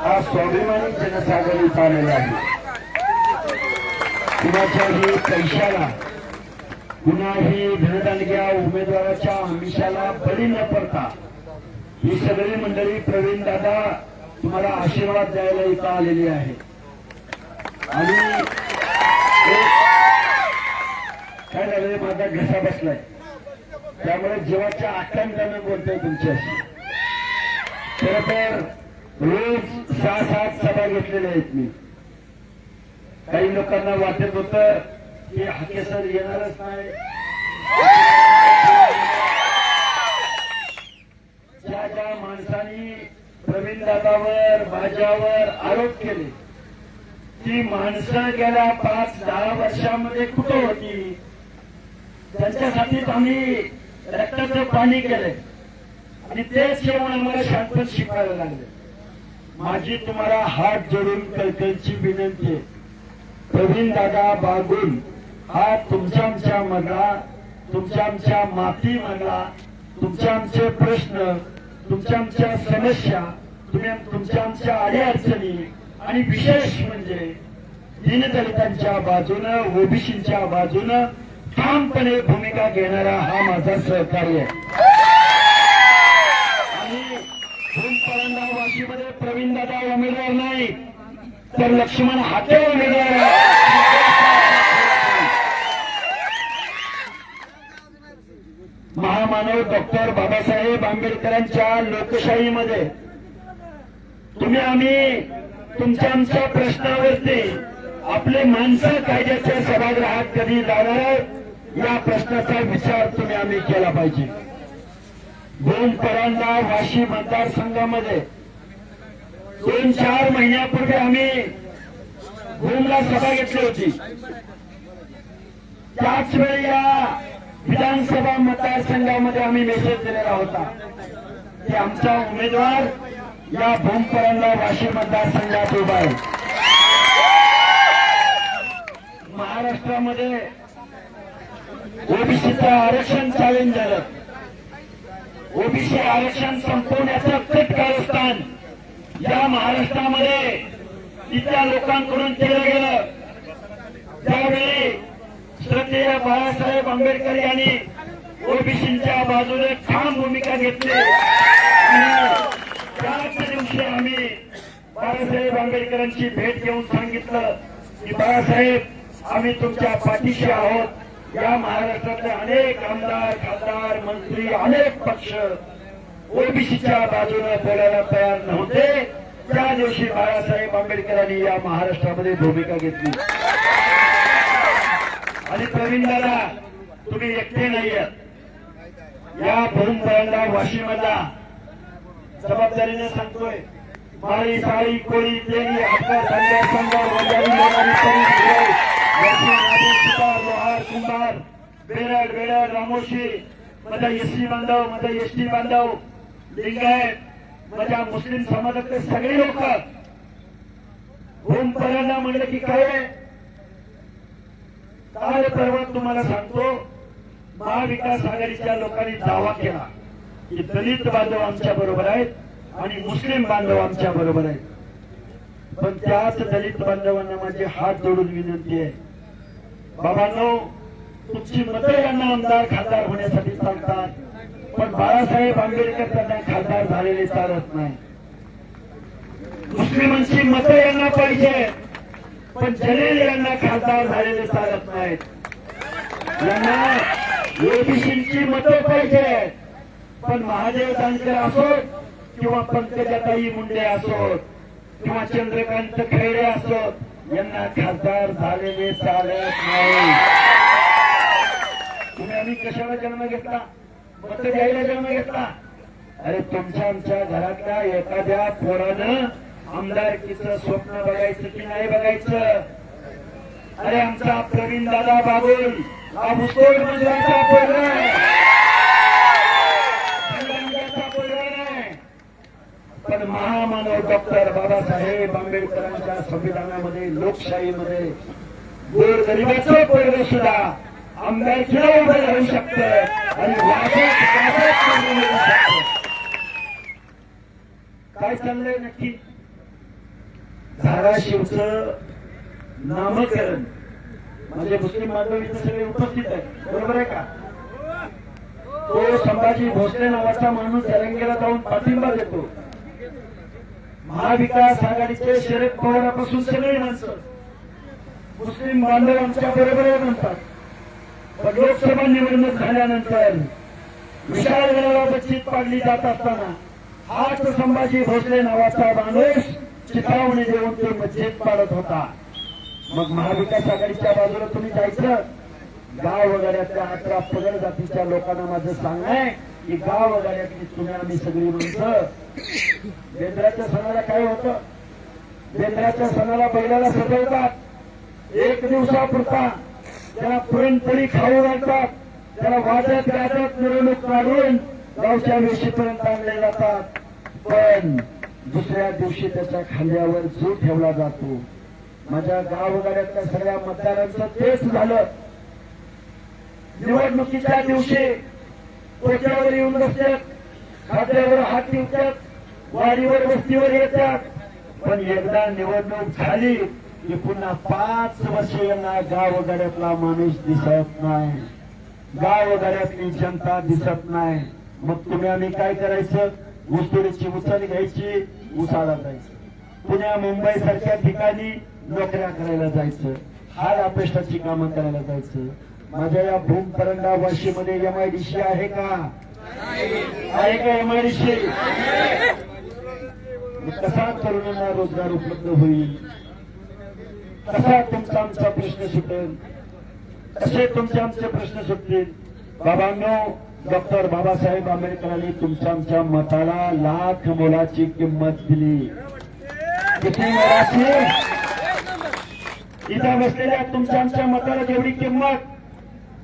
हा स्वाभिमानी जनसागर इथं आलेला आहे. कुणाच्याही पैशाला कुणाही धनदानग्या उमेदवाराच्या आमिषाला बळी न पडता ही सगळी मंडळी प्रवीण दादा तुम्हाला आशीर्वाद द्यायला इथं आलेली आहे. आणि काय झालंय माझा घसा बसलाय. त्यामुळे जीवाच्या आकांक्षानं बोलतोय तुमच्याशी. खर तर रोज सहा सात सभा घेतलेल्या आहेत मी. काही लोकांना वाटत होत की हाके सर येणारच नाही. ज्या ज्या माणसांनी प्रवीण दादावर माझ्यावर आरोप केले ती माणसं गेल्या पाच दहा वर्षामध्ये कुठं होती? त्यांच्यासाठीच आम्ही रक्ताचं पाणी केलंय. आणि तेच येऊन आम्हाला शांतच शिकवायला लागले. माझी तुम्हाला हात जोडून कळकळची विनंती आहे. प्रवीण दादा बागुल हा तुमच्या आमच्या मधला तुमच्या आमच्या माती मधला तुमच्या आमचे प्रश्न तुमच्या आमच्या समस्या तुम्ही तुमच्या आमच्या अडीअडचणी आणि विशेष म्हणजे दीनदलितांच्या बाजूनं ओबीसीच्या बाजूनं ठामपणे भूमिका घेणारा हा माझा सहकार्य आहे. वाशीमध्ये प्रवीण दादा उमेदवार नाही तर लक्ष्मण हाते उमेदवार महामानव डॉक्टर बाबासाहेब आंबेडकरांच्या लोकशाहीमध्ये तुम्ही आम्ही तुमच्या आमच्या प्रश्नावरती आपले माणसं कायद्याच्या सभागृहात कधी जाणार या प्रश्नाचा विचार तुम्ही आम्ही केला पाहिजे. दोन परांना वाशी मतदारसंघामध्ये दोन चार महिन्यापूर्वी आम्ही भूमला सभा घेतली होती. त्याच वेळी या विधानसभा मतदारसंघामध्ये आम्ही मेसेज दिलेला होता की आमचा उमेदवार या भूमपरांना वाशी मतदारसंघात उभा आहे. महाराष्ट्रामध्ये ओबीसीचं आरक्षण चॅलेंज झालं. ओबीसी आरक्षण संपवण्याचं कट कारस्थान या महाराष्ट्रामध्ये तिथल्या लोकांकडून केलं गेलं. त्यावेळी श्रद्धेय बाळासाहेब आंबेडकर यांनी ओबीसींच्या बाजूने ठाम भूमिका घेतली. आणि त्याच दिवशी आम्ही बाळासाहेब आंबेडकरांची भेट घेऊन सांगितलं की बाळासाहेब आम्ही तुमच्या पाठीशी आहोत. या महाराष्ट्रातले अनेक आमदार खासदार मंत्री अनेक पक्ष ओबीसीच्या बाजूने बोलायला तयार नव्हते. आंबेडकरांनी या महाराष्ट्रामध्ये भूमिका घेतली. आणि प्रवीण दादा तुम्ही एकटे नाही आहात या भूमपरंडा वाशिमला जबाबदारीने सांगतोय. माळी साळी कोळी तेली हातकर धंद्या संघार वंजारी लोणारी लोहार कुंभार बेरड बेरड रामोशी माझा एसटी बांधव माझा एसटी बांधव लिंगायत माझ्या मुस्लिम समाजातले सगळे लोक भूमपरंडा म्हणलं की काय? काल परवा तुम्हाला सांगतो? महाविकास आघाडीच्या लोकांनी दावा केला की दलित बांधव आमच्या बरोबर आहेत आणि मुस्लिम बांधव आमच्या बरोबर आहेत. पण त्याच दलित बांधवांना माझे हात जोडून विनंती आहे. बाबांनो तुमची मतं यांना आमदार खासदार होण्यासाठी सांगतात. पण बाळासाहेब आंबेडकर त्यांना खासदार झालेले चालत नाही. मुस्लिमांची मतं यांना पाहिजे पण जलील यांना खासदार झालेले चालत नाहीत. यांना ओबीसीची मतं पाहिजे पण महादेव जानकर असोत किंवा पंकजाताई मुंडे असोत किंवा चंद्रकांत खैरे असोत यांना खासदार झालेले चालत नाही तुम्ही आम्ही कशाला जन्म घेतला? मत द्यायला जन्म घेतला? अरे तुमच्या आमच्या घरातल्या एखाद्या पोरानं आमदारकीचं स्वप्न बघायचं की नाही बघायचं? अरे आमचा प्रवीण दादा बाबुल हा भूतोड मंदिराचा पोरगा आहे. पण महामानव डॉक्टर बाबासाहेब आंबेडकरांच्या संविधानामध्ये लोकशाहीमध्ये गोरगरिबाचं पोरग सुद्धा आमदारकीला उभं राहू शकतं आणि काय चाललंय नक्की? धाराशिवचं नामकरण. म्हणजे मुस्लिम बांधव इथे सगळे उपस्थित आहेत. बरोबर आहे का? तो संभाजी भोसले नावाचा माणूस जरंगेला जाऊन पाठिंबा देतो. महाविकास आघाडीचे शरद पवारापासून सगळे माणसं मुस्लिम बांधवांच्या बरोबर म्हणतात. पण लोकसभा निवडणूक झाल्यानंतर विशाल गडाला बच्चीत पाडली जात असताना हाच संभाजी भोसले नावाचा माणूस चिथावणी देऊन ते मजेत पाडत होता. मग महाविकास आघाडीच्या बाजूला तुम्ही जायचं? गाव वगैरेतल्या अठरा पगड जातीच्या लोकांना माझं सांगणं आहे की गाव वगैरेतली तुम्ही आम्ही सगळी माणसं. बेंद्राच्या सणाला काय होतं? बेंद्राच्या सणाला बैलाला सजवतात. एक दिवसापुरता त्याला पुरणपोळी खाऊ घालतात. त्याला वाजत गाजत मिरवणूक काढून गावच्या वेशीपर्यंत आणले जातात. पण दुसऱ्या दिवशी त्याच्या खांद्यावर जीव ठेवला जातो. माझ्या गाव सगळ्या मतदारांचं तेच झालं. निवडणुकीच्या दिवशी पोट्यावर येऊन बसतात खात्यावर हात ठेवतात वाडीवर वस्तीवर येतात. पण एकदा निवडणूक झाली की पुन्हा पाच वर्ष यांना गावगाड्यातला माणूस दिसत नाही. गाव जनता दिसत नाही. मग तुम्ही आम्ही काय करायचं? ऊसतोडीची उचल घ्यायची उसाला जायचं. पुण्या मुंबई सारख्या ठिकाणी नोकऱ्या करायला जायचं. हाड अपेष्टाची कामं करायला जायचं. माझ्या या भूम परंडा वाशीमध्ये सी आहे का? आहे का एम आय डीशी कसा तरुणांना रोजगार उपलब्ध होईल? कसा तुमचा आमचा प्रश्न सुटेल? कसे तुमचे आमचे प्रश्न सुटतील? बाबांनो डॉक्टर बाबासाहेब आंबेडकरांनी तुमच्या आमच्या मताला लाख मोलाची किंमत दिली. किती मोलाची? इथं बसलेल्या तुमच्या आमच्या मताला जेवढी किंमत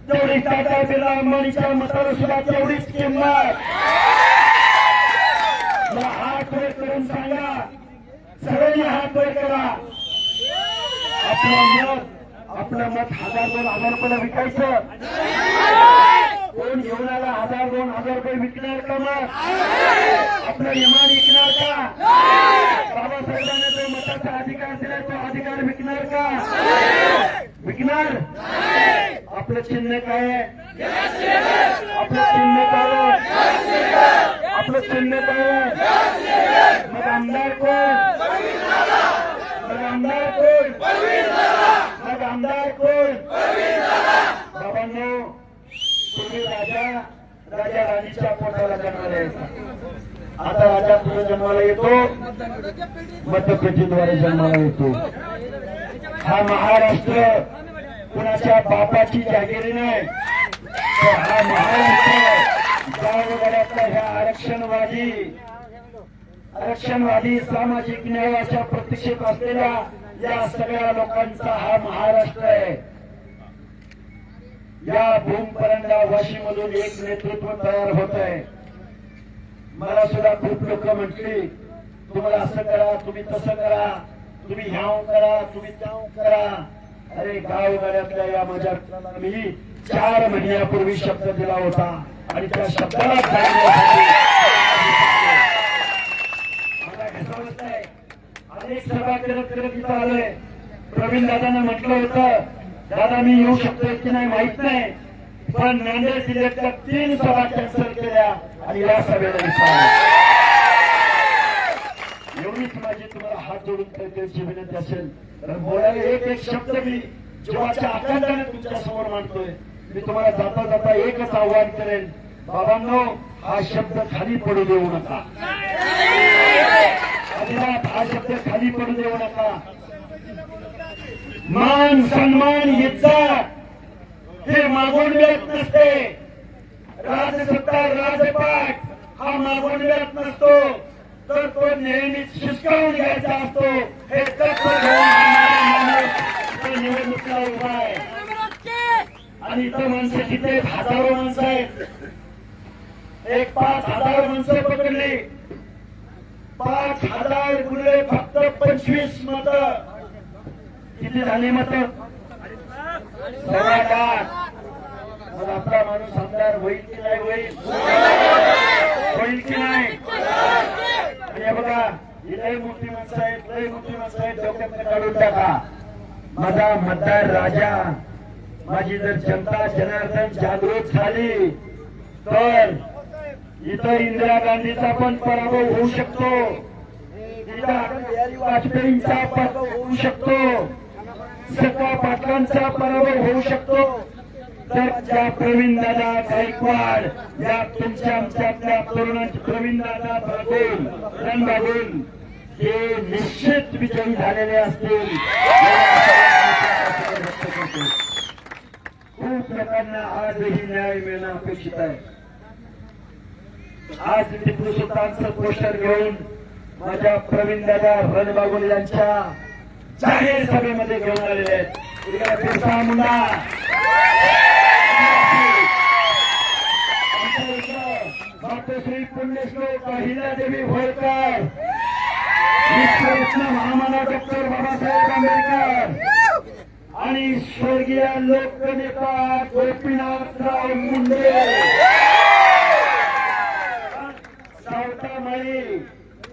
तेवढी टाटा बिर्ला अंबानीच्या मताला सुद्धा तेवढीच किंमत. मला हात वर करून सांगा सगळ्यांनी हात वर करा. आपलं मत आपलं मत हजार दोन हजार रुपयाला विकायचं. कोण आला हज़ार, दोन हज़ार रुपये विकणार का मग? आपलं इमान विकणार का? बाबासाहेबांना जो मताचा अधिकार दिला तो अधिकार विकणार का? विकणार? आपलं चिन्ह काय आपलं चिन्ह काय आपलं चिन्ह काय मग आमदार कोण? मग आमदार कोण? मग आमदार कोण? बाबांनो तुम्ही राजा राजा राणीच्या पोटाला जन्माला येतात आता राजा पुढे जन्माला येतो. मतपेटीद्वारे जन्माला येतो. हा महाराष्ट्र कुणाच्या बापाची जागिरी नाही. तर हा महाराष्ट्र गावगाड्यातल्या ह्या आरक्षणवादी आरक्षणवादी सामाजिक न्यायाच्या प्रतीक्षेत असलेल्या या सगळ्या लोकांचा हा महाराष्ट्र आहे. या भूमपरंडा वाशीमधून एक नेतृत्व तयार होत आहे मला सुद्धा खूप लोक म्हटली तुम्हाला असं करा तुम्ही तसं करा तुम्ही ह्याव करा तुम्ही त्याव करा. अरे गावगाड्यातल्या या माझ्या मी चार महिन्यापूर्वी शब्द दिला होता आणि त्या शब्दाला अनेक सभा करत करत इथं आलोय प्रवीण दादांना म्हटलं होतं दादा मी येऊ शकतो की नाही माहीत नाही पण नांदेड जिल्ह्यातल्या तीन सभा कॅन्सल केल्या आणि या सभेला इथं एवढीच माझी तुम्हाला हात जोडून प्रत्येकाची विनंती असेल. तर बोलायला एक एक शब्द मी जीवाच्या आकांक्षाने तुमच्यासमोर मांडतोय. मी तुम्हाला जाता जाता एकच आव्हान करेन. बाबांनो हा शब्द खाली पडू देऊ नका. अजिबात हा शब्द खाली पडू देऊ नका. मान सन्मान इज्जत हे मागून मिळत नसते. राजसत्ता राजपाठ हा मागून मिळत नसतो. तर तो नेहमीच शिस्कावून घ्यायचा असतो. हे तत्व घेऊन निवडणुकीला उभा आहे. आणि इतर माणसं तिथे हजारो माणसं आहेत. एक पाच हजार माणसं पकडली. पाच हजार गुन्हे फक्त पंचवीस मत. किती झाली मत? सव्वा लाख मग आपला माणूस आमदार होईल की नाही होईल? होईल की नाही? आणि हे बघा ही लय मोठी माणसं आहेत लय मोठी माणसं आहेत डोक्यात काढून टाका. माझा मतदार राजा माझी जर जनता जनार्दन जागृत झाली तर इथं इंदिरा गांधीचा पण पराभव होऊ शकतो. इथं वाजपेयींचा पराभव होऊ शकतो. सका पाटलांचा पराभव होऊ शकतो. तर त्या प्रवीण दादा गायकवाड या तुमच्या आमच्यातल्या तरुणांचे प्रवीण दादा बघून रण बघून हे निश्चित विजयी झालेले असतील. खूप लोकांना आजही न्याय मिळणं अपेक्षित आहे. आज टिपू सुलतानचं पोस्टर घेऊन माझ्या प्रवीण दादा रणबागुल यांच्या जाहीर सभेमध्ये घेऊन आलेले आहेत. बिरसा मुंडा. हिरादेवी होळकर विश्वरत्न महामानव डॉक्टर बाबासाहेब आंबेडकर आणि स्वर्गीय लोकनेता गोपीनाथराव मुंडे. सावतामाई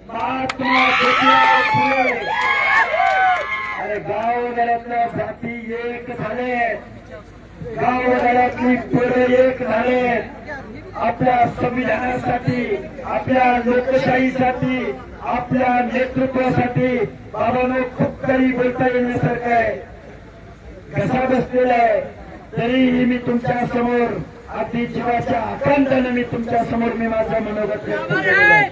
महात्मा ज्योतिराव फुले. गावगाड्यातल्या जाती एक झाले. गावगाड्यातली पोरं एक झाले. आपल्या संविधानासाठी आपल्या लोकशाहीसाठी आपल्या नेतृत्वासाठी बाबांनो खूप काही बोलता येण्यासारखं आहे. घसा बसलेला आहे. तरीही मी तुमच्यासमोर अगदी जीवाच्या आकांतानं मी तुमच्यासमोर मी माझं मनोगत व्यक्त केलेलं आहे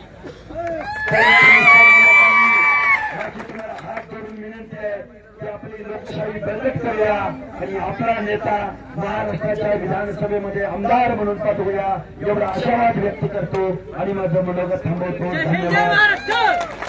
तरी तुम्ही सर्व लोकांनी माझी तुम्हाला हात जोडून विनंती आहे की आपली लोकशाही करूया आणि आपला नेता महाराष्ट्राच्या विधानसभेमध्ये आमदार म्हणून पाठवूया एवढा आशावाद व्यक्त करतो आणि माझं मनोगत थांबवतो. धन्यवाद.